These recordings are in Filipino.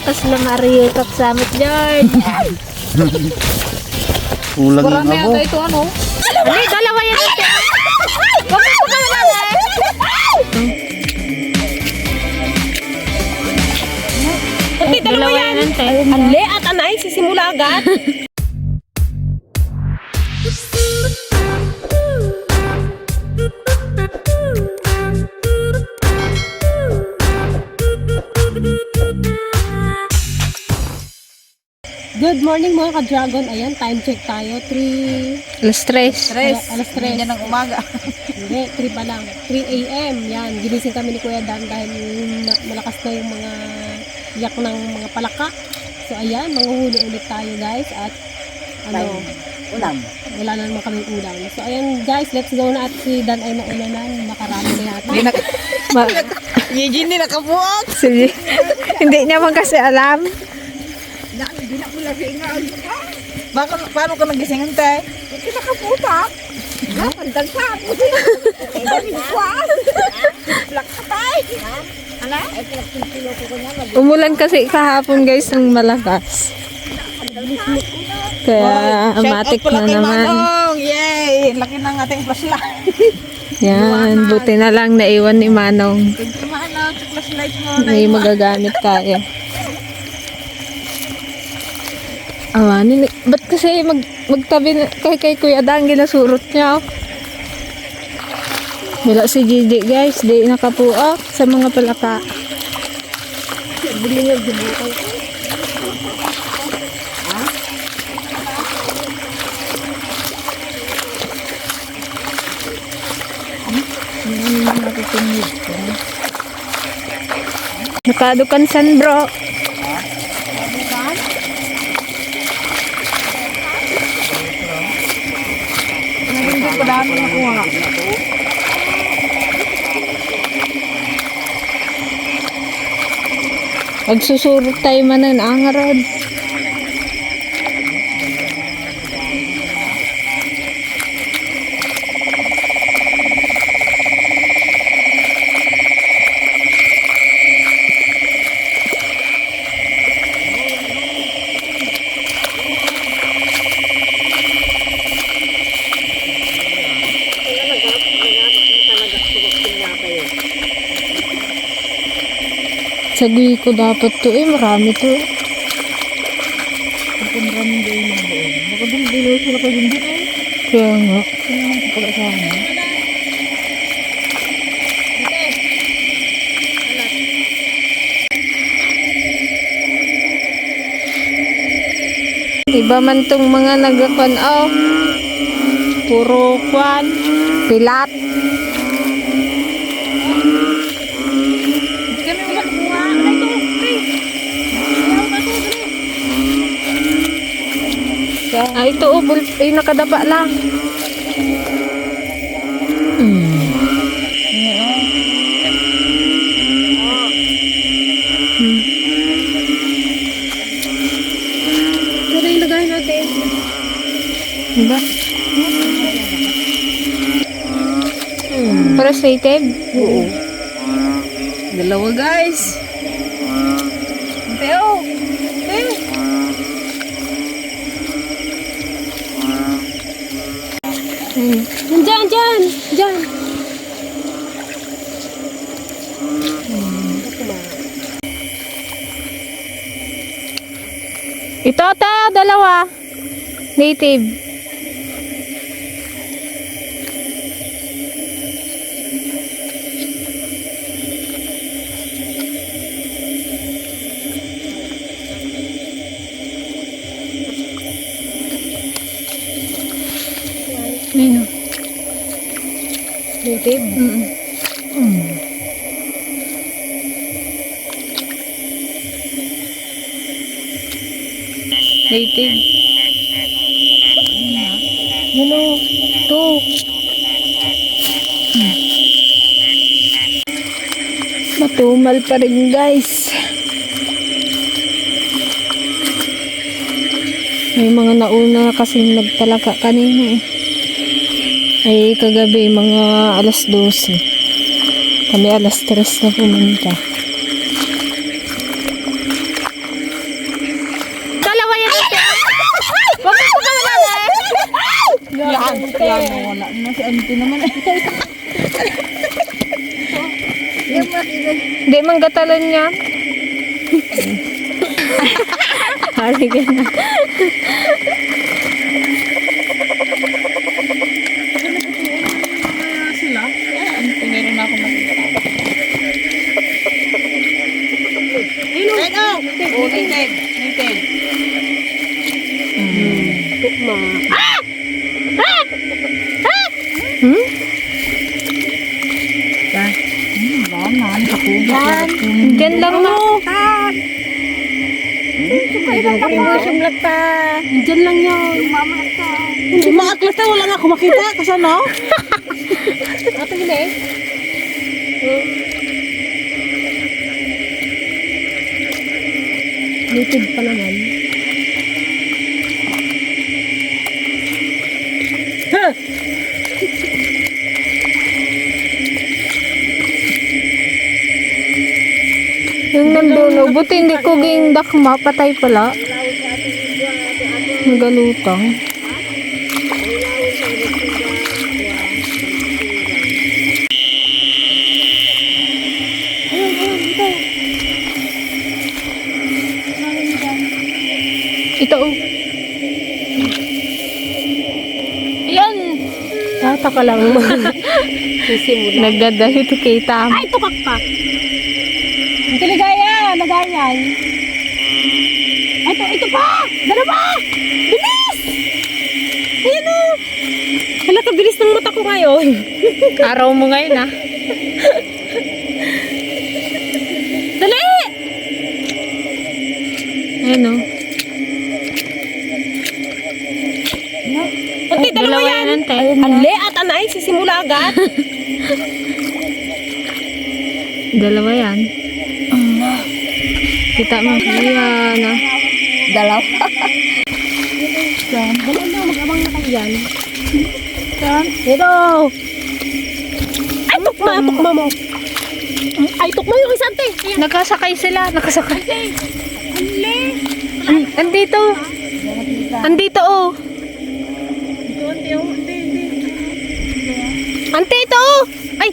kasla Mario kap samit George. Kulang yung Marami abo. ito ano. Ano, dalawa yan. ate. Huwag mo. Ate, dalawa yan. ante. Anle at anay, sisimula agad. Good morning mga ka-dragon. Ayan, time check tayo. 3... Alas tres. Alas, alas 3. Yan ng umaga. Hindi, 3 pa lang. 3 a.m. Yan, ginising kami ni Kuya Dan dahil ma- malakas na yung mga yak ng mga palaka. So ayan, manguhuli ulit tayo guys at ano, Ulam. wala na naman kaming ulam. So ayan guys, let's go na at si Dan ay nauna na, nakarami na yata. Hindi na, Ma Eugene, hindi nakabuok. Sige. Hindi niya man kasi alam. Hindi na ko lasingan. Baka, paano ka nagisingan, te? Hindi. Ha? Ka. Ano? Pinagpintilo ko niya. Umulan kasi kahapon guys ng malakas. Kaya matik na naman. Yay! Laki ng ating flashlight. Yan, buti na lang naiwan ni Manong. Thank you, Manong. sa Flashlight mo. May magagamit tayo. Ah, nini, ba't kasi mag, magtabi na, kay, kay Kuya Dan, ginasurot niya. Wala si Gigi guys, di nakapuak sa mga palaka. Nakadukan san bro. Hindi ko dami nakuha. Magsusurot tayo manan ang rod. Sagwi ko dapat to eh, marami to. eh. Baka bilo sila pa hindi eh. Kaya nga. Iba man tong mga nagakon oh. Puro kwan. Pilat. Ah, ito oh, bul eh, nakadapa lang. Mm. Hmm. Ito na yung lagay natin. Diba? Frustrated? Oo. Dalawa guys. Hmm. Diyan, diyan, diyan. Ito tayo, dalawa. Native. Native. Mm. Native. Yan o. Ito. Hmm. Matumal pa rin guys. May mga nauna kasi nagtalaka kanina eh ay kagabi mga alas 12 kami alas 3 na pumunta. Dalawa yan ito wag mo ka naman eh. Yan. Yan. Wala na auntie naman eh. hindi man gatalan niya. Halika na. Diyan lang na. Diyan lang yun. Hindi maaklas na, wala nga ako makita. Kasano? Ato yun eh. Native pa naman. Yung nandun, oh, buti hindi ko ging dakma, patay pala. Magalutang. Ito oh. Ayan! Tata ka lang. Sisimula. Nagdadahit kay Tam. Ay, tukak pa. Pa! Dalawa! Bilis! Ayan o! Hala ka, bilis ng mata ko ngayon. Araw mo ngayon ah. Dali! Ayan oh. Ante, dalawa, yan. ante. Anle at anay, sisimula agad. Dalawa yan. Kita mo. Ayan ah. Dalaw. Dalawa na, mag-amang na kayo yan. Saan? Ito! Ay, tukma, tukma mo. Ay, tukma yung isa, ante. Ayan. Nakasakay sila. Nakasakay. An andito. Andito oh. Ante ito oh. Ay.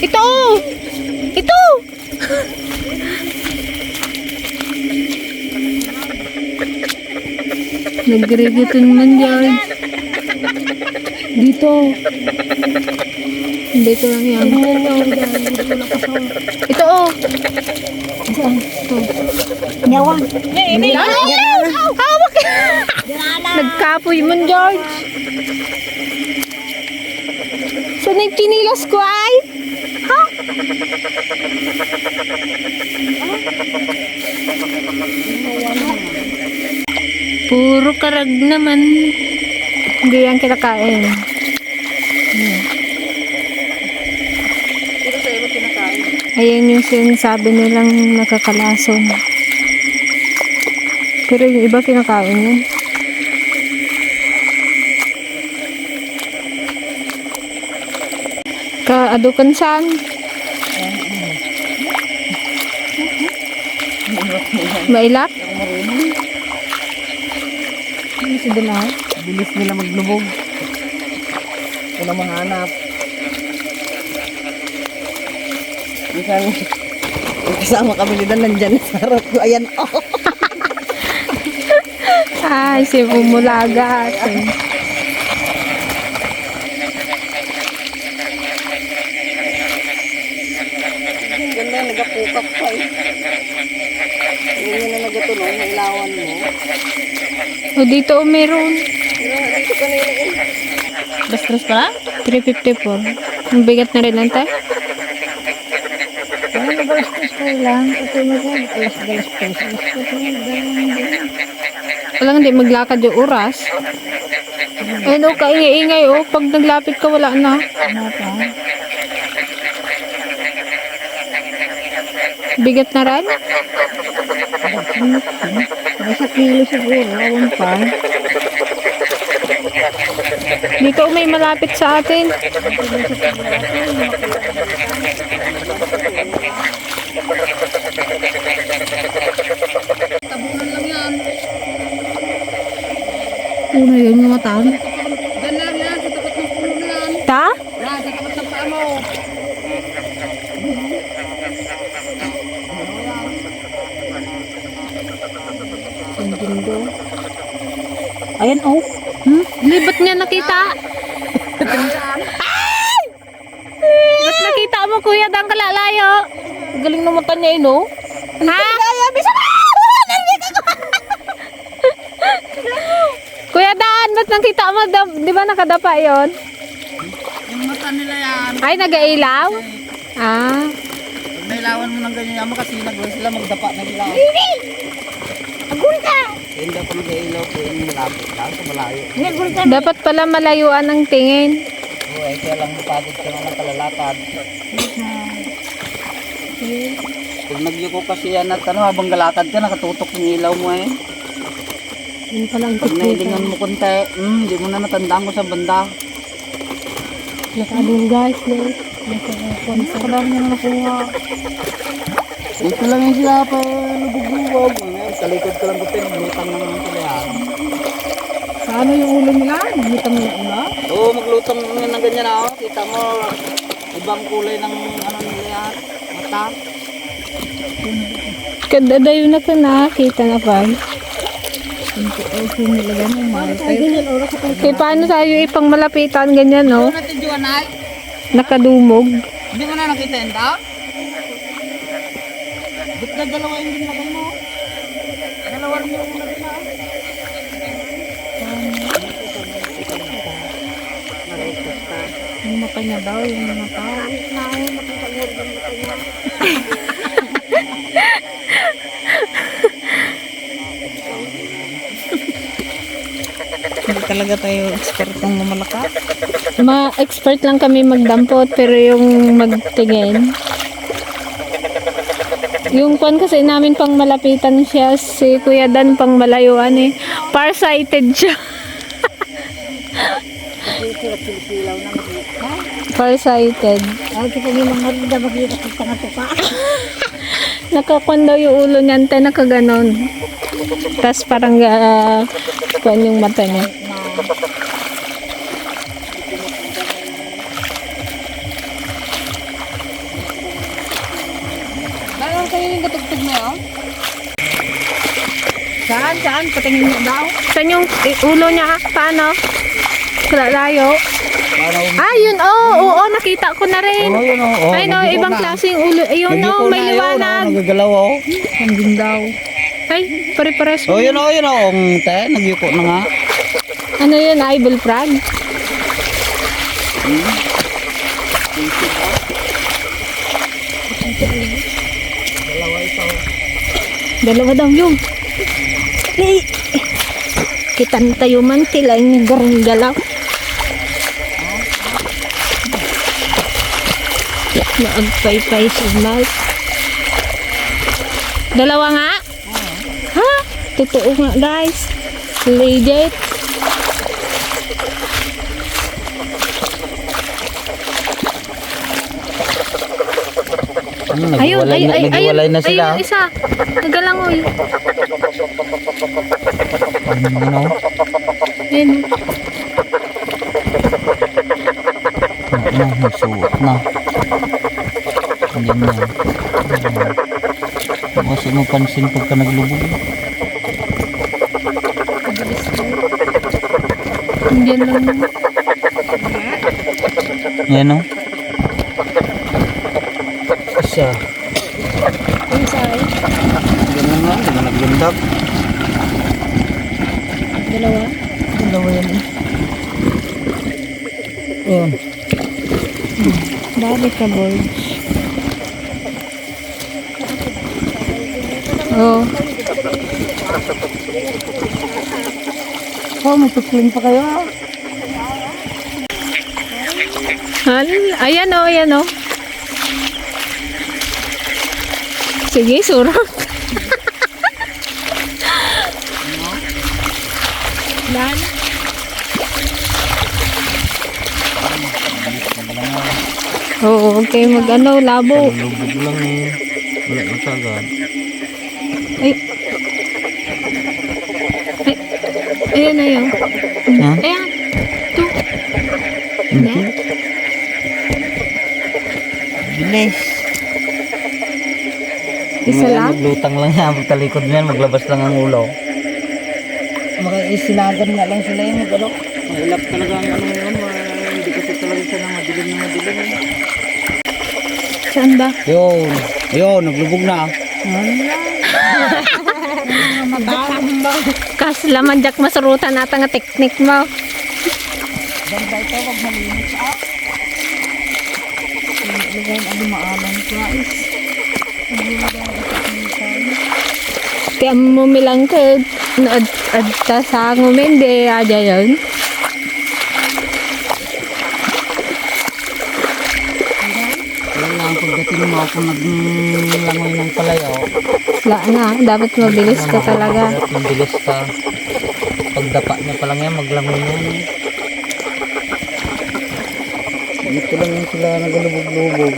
Ito oh. Nagregeton man dyan. Dito. Dito lang yan. Ito oh. Ito. Nyawa. Ay! Hawak! Nagkapoy man, George. Saan yung chinilas ko ay? Ha? Puro karag naman. Hindi yan kinakain. Pero sa'yo mo kinakain. Ayan yung sinasabi nilang nakakalason. Pero yung iba kinakain yun. Kaadukan saan? Mailap? Ano si Dalaw? Bilis nila maglubog. Wala mahanap. Isang kasama kami ni Dan nandyan sa harap ko. Ayan, oh. Ay, si Bumulagat. Ganda, nagapukap pa eh. Hindi na nagatuloy, nailawan mo. O dito o meron. Pero dito ka na yun. Bastros pala? 354. Ang bigat na rin lang tayo. Ano na balastos ko lang? Ito mo ko, Walang hindi maglakad yung oras. Ayun o, kaingay-ingay o. Pag naglapit ka, wala na. Ano pa? Bigat na rin. Nasa kilo siguro, awan pa. Dito may malapit sa atin. Una yun yung matan. Ayan, oh. Hmm? Libat niya nakita. Ay! Ba't nakita mo kuya dang kalalayo? Galing naman kanya, eh, no? Ha? Na! Kuya Dan, ba't nakita mo? Di ba nakadapa yon? Yung mata nila yan, Ay, nag-ailaw? Ah. pag nailawan mo ng ganyan yaman kasi nagawin sila magdapa na ilaw. Hindi ako nag-ailaw po yung malapit lang sa malayo. Dapat pala malayuan ang tingin. Oo, eh, kaya lang mapagod ka na ng kalalakad. Pag nagyuko kasi yan at ano, habang galakad ka, nakatutok yung ilaw mo eh. Yun pala ang Pag teknika. nailingan mo konti, hmm, di mo na natandaan ko sa banda. Nakaadun guys, no? Naka-phone sa Kadami niya na nakuha. Dito lang yung sila pa lubog-lubog. Sa likod ko lang ko pinaglutan ng mga sila yan. Sa ano yung ulo nila? Butang na ulo? Oo, maglutang nga ng ganyan ako. Kita mo, ibang kulay ng ano nila yan. Mata. Kadadayo na ko nakakita na pa. Ako. Eh, paano tayo ipang malapitan ganyan, no? Ano? Nakadumog. Hindi mo na nakita yun, daw? Ba't na dalawa yung ginagay mo? Niya daw, yung mata. Hindi talaga tayo ekspertong mamalakas. Ma-expert lang kami magdampot, pero yung magtingin. Yung kwan kasi namin pang malapitan siya, si Kuya Dan pang malayuan eh. Farsighted siya. Farsighted. Ay, pag yung mga rida, makita ko pa nga tuka. Nakakwan daw yung ulo niya, ante nakaganon. Tapos parang uh, kwan yung mata niya. Parang kayo yung gatugtog na yun? Saan? Saan? Patingin niya daw. Saan yung eh, ulo niya? Paano? Layo. Paano? Ah, yun. Oo, oo, nakita ko na rin. Oo, yun o. Ay, no, ibang klaseng ulo. Ayun, no, may liwanag. Nagagalaw o. Ang din daw. Ay, pare-pares Oh, yun o, yun o. Ang te, nagyuko na nga. Ano yun, ay, bullfrog? Dalawa daw yun. Ay, kitan tayo man tila yung garong galaw. Naagpay-pay signal. Dalawa nga? Ha? Totoo nga guys. Legit. Ano, Ayun, ay, na, ay, ayun, na sila. ayun isa. Nagalangoy. Ano? Ayun. Ano, nagsuot na. Hindi na. Kasi mo pansin pagka naglubog. Diyan lang. Yan o. Isa. Yung isa ay. Ganun nga, hindi na naglundag. Dalawa. Dalawa yan eh. Ayun. Balik ka, boys. Oh. Oh, may tukling pa kayo ayan o, ayan o. Sige, surang. Oo, kayo mag ano, labo. Lubog lang eh. Wala na sagad. Ay. Ay. Ayan na yun. Ha? Ayan. Ito. Hindi. Bilis. Isa lang? Maglutang lang yan, magtalikod niyan, maglabas lang ang ulo. Makaisinagad nga lang sila yung ano. Mahilap talaga ang ano yun, ma- hindi kasi talaga siya na madilim na madilim. eh. Saan ba? Yun, yun, naglubog na. Kas laman jak masurutan nata nga teknik mo. Kaya mo milang ka ad ad ta sa ngumen de aja yun. Yun lang, pagdating mo kung naglangoy ng palayaw. La na, dapat mabilis ka talaga. Dapat Mabilis ka. Pagdapa niya pa lang yan, maglangoy na yan. Dito lang yung sila nagalubog-lubog.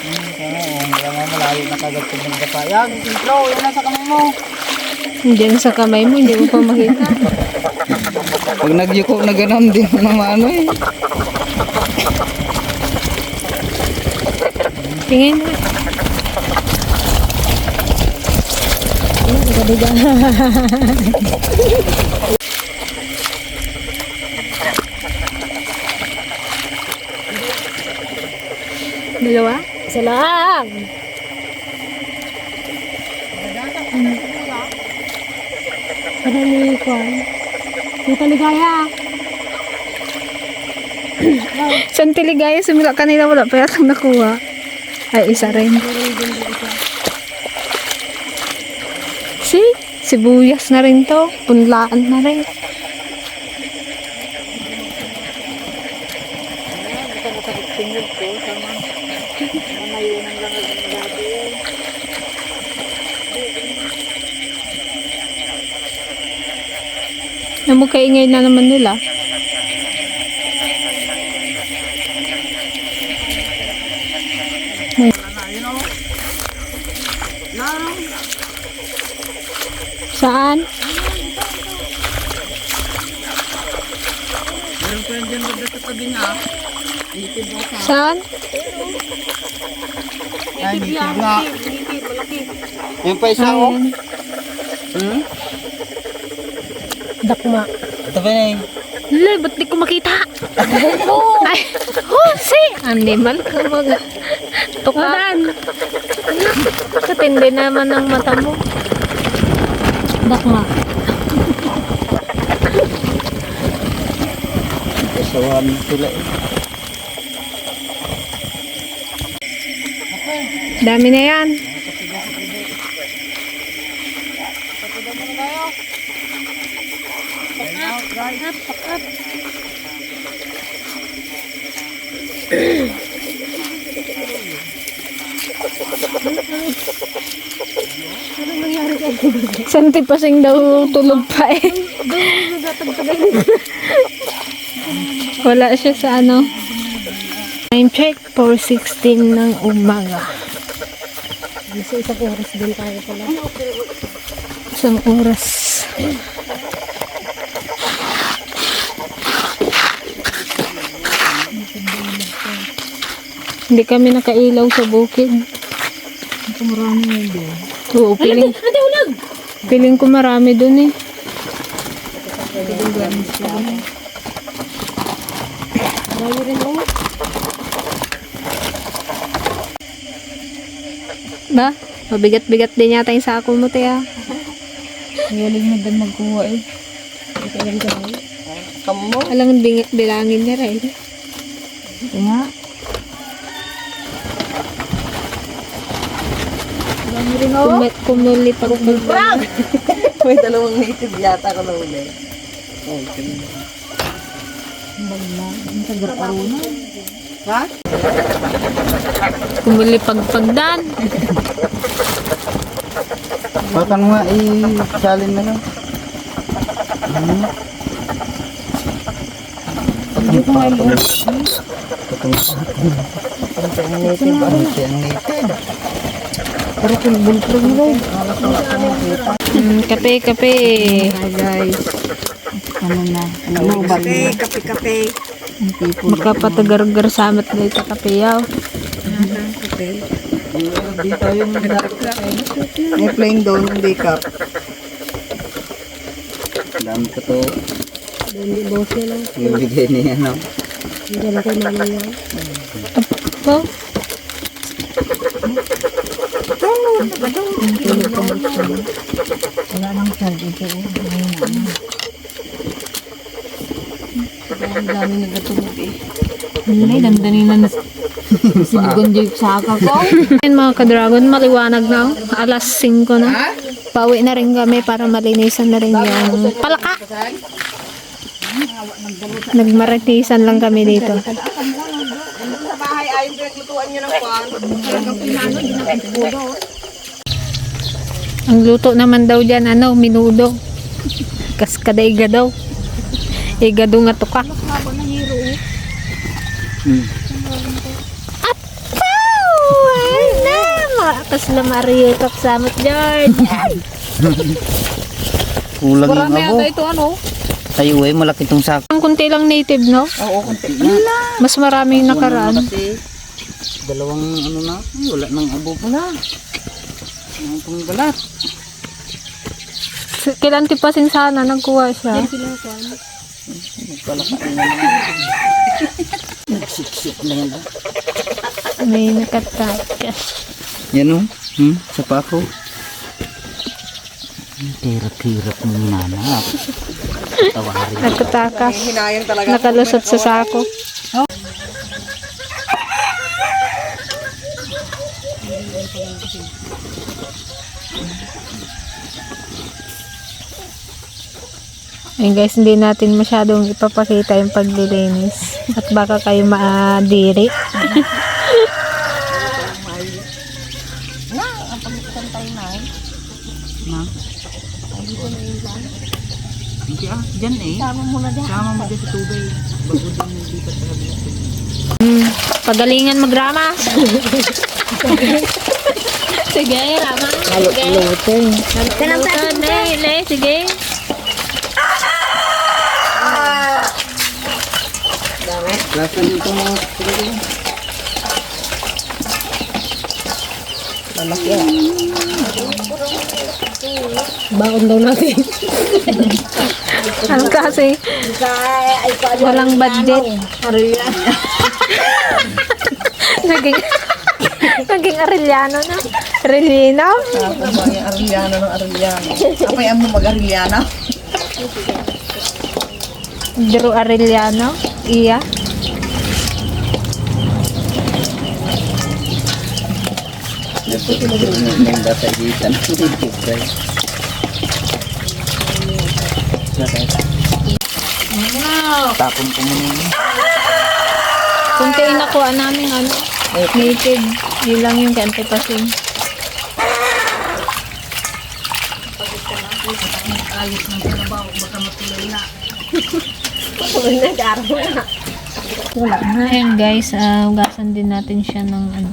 Hmm, oh, wala nga malayo na kagad kung magdapa. Yan, intro, yan nasa kamay mo. Diyan sa kamay mo, hindi mo pa makita. Pag nagyuko na gano'n, di mo na maano eh. Tingin mo. Dalawa? Isa lang. Ano ni Kwan? Tita Ligaya. Saan tiligaya sumila kanila wala pa yatang nakuha. Ay, isa rin. Si, sibuyas na rin to. Punlaan na rin. Namukhaingay na naman nila. Saan? Meron pa yan dyan bagda sa tabi niya. Saan? Ay, nitid nga. Yung pa isa oh. Ayan. Hmm? Dakma. Ito pa na eh. Lay, ba't di ko makita? Ay, Jose! Hindi man ka mga tukan. Katindi naman ang mata mo. Dakma. Kasawan sila eh. Dami na yan. Santi pasing daw tulog pa eh. Wala siya sa ano. Time check, 4.16 ng umaga. Isa isang oras din tayo pala. Isang oras. Hindi kami nakailaw sa bukid. Marami nga doon. Oo, piling, piling ko marami dun eh. Ba? Mabigat-bigat din yata yung sako mo, Tia. Galing mo din magkuha eh. Kailan ka? Alang ding, bilangin niya rin. Ito nga. Kumit, kumuli pag May dalawang native yata ko na uli. Okay. Ang tagar aruna. Ha? kumuli pag pagdan. Baka mo nga i-salin na lang. Hmm. Hindi ko nga ilo. Patong patong. Patong ang native. Patong ang native. Pero kung bulprog mo rin. Mm, kape, kape. Hi guys. Ano na? Ano ba? Kape, kape, kape. Makapatagar-gar samat na ito kape yaw. Kape. Di tayo May plain doon, hindi cup. Dami ko to. Hindi boss yan lang. Yung bigay niya, no? Hindi lang kay mama yan. Po? Wala nang sand ito. Ang dami nagatunog eh. Hindi, nila na sinigon yung saka ko. Ayun mga ka-dragon, maliwanag na. oh. Alas 5 na. Pauwi na rin kami para malinisan na rin yung palaka. Nagmaritisan lang kami dito. Sa bahay ayaw pinaglutuan nyo ng kwan. Talagang pinano, na pinagluto. Ang luto naman daw dyan, ano, minudo. Kaskada iga daw. Igado nga tuka. Hmm. Apaw! Ay na! Makakas na Mario kapsamot dyan. Kulang yung abo. ito ano? Tayo eh, malaki tong sako. Ang kunti lang native, no? Oo, kunti na. Mas maraming nakaraan. Dalawang ano na, wala nang abo pala. Ang pang balat. Kailan tipasin sana, nagkuha siya. Nagpalaka na naman. Nagsiksik na yan. ah. May nakatakas. Yan o. Hmm? Sa pa ako. Hirap-hirap mong nanap. Tawarin. Nagkatakas. Hinayang talaga. Nakalusot sa sako. Ayun guys, hindi natin masyadong ipapakita yung paglilinis. At baka kayo maadiri. Na? Hindi dyan eh. Sama mo na dyan. Sama mo dyan sa tubig. Bago yung lipat sa kabila. Hmm, pagalingan magrama. sige, Rama. Sige. Luto, ne, ne, sige. Lasan nito mga tubig. Baon daw natin. Ano kasi, walang budget. naging, naging Arellano na. Arellino? Ako ba yung Ariliana ng Ariliana? Ako yung mo mag-Ariliana? Drew Arellano. Iya. Yung data gitan. Tubig. Tapon ko muna yun. Kunti nakuha namin ano, native. Yun lang yung kante pasin. Ayan guys, ah, ugasan din natin siya ng ano,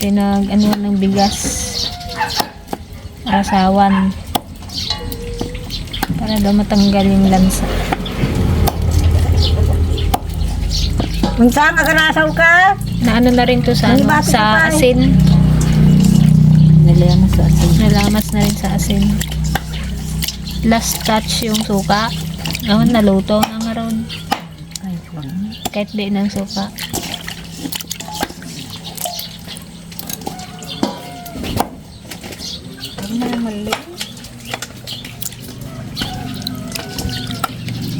pinag ano ng bigas. Rasawan. Para daw matanggal yung lansa. Kung saan naganasaw ka? Na ano na rin to sa ano, ka sa asin. Nalayamas sa asin. Nalamas na rin sa asin. Last touch yung suka. Oh, naluto na nga ron. Kahit di ng suka.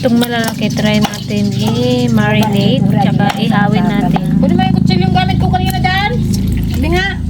Itong malalaki, try natin i-marinate, tsaka ihawin natin. Pwede mo yung kutsilyo yung gamit ko kanina dyan? Hindi nga.